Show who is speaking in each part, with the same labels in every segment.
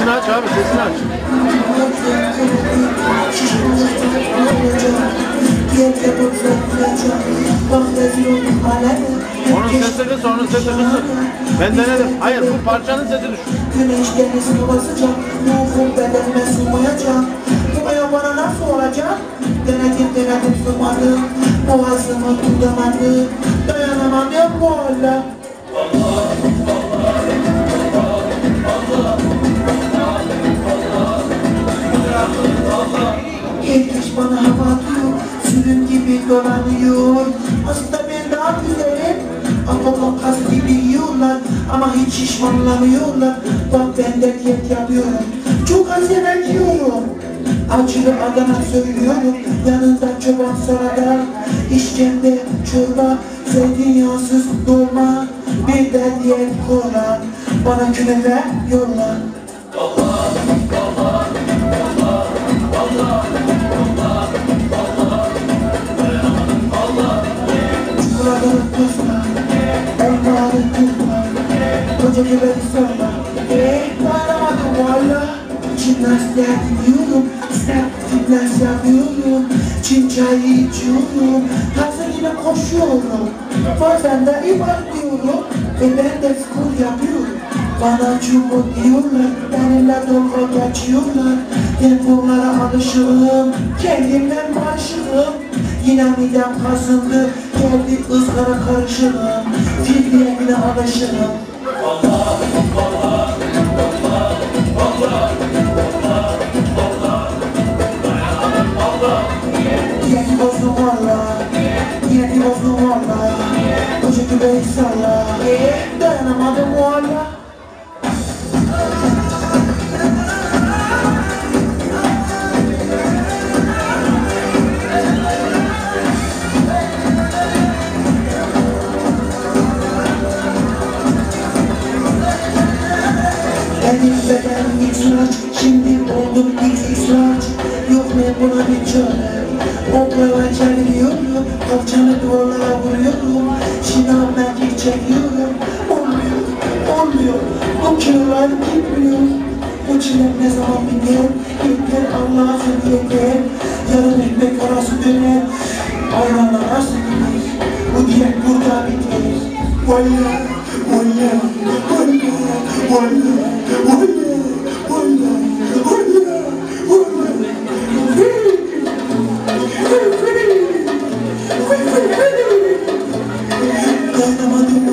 Speaker 1: Sesini aç abi sesini aç. Onun sesi kısa onun sesi kısa. Ben denedim. Hayır bu parçanın sesi düşük.
Speaker 2: Güneş denizini basacak, ruhum bedenime sığmayacak. Buraya bana nasıl olacak? Denedim denedim sığmadım, boğazımı tutamadım. Dayanamadım bu hala. Gibi dolanıyor. Ben daha güzelim, ama kas gibi yiyorlar. Ama hiç şişmanlamıyorlar. Bak ben de diyet yapıyorum, çok az yemek yiyorum. Acılı Adana söylüyorum, yanında çoban salata. İşkembe, çorba, zeytinyağsız dolma. Bir de diyet kola, bana künefe yolla. Eee, dayanamadım valla. Jimnastik yapıyorum, step fitness yapıyorum. Çin çayı içiyorum, hazır yine koşuyorum. Bazen de iman diyorum, ve ben de spor yapıyorum. Bana çubuk diyorlar, benimle dalga geçiyorlar. Tempolara alışığım, kendimden barışığım. Yine midem kasıldı, geldi ızgara karışığım. Fitliye yine alışığım. Bozdum valla. Koca güveyi salla, dayanamadım valla. Benim şimdi oldum ilk israç Yok ne buna bir çare Oklava çeviriyorum, kalçamı duvarlara vuruyorum. Şınav merkez çekiyorum Olmuyor, olmuyor, kilolar gitmiyor. Bu çilem ne zaman biter, yeter Allah'a sen yeter Yarın ekmek arası döner, ayran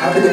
Speaker 3: Hadi de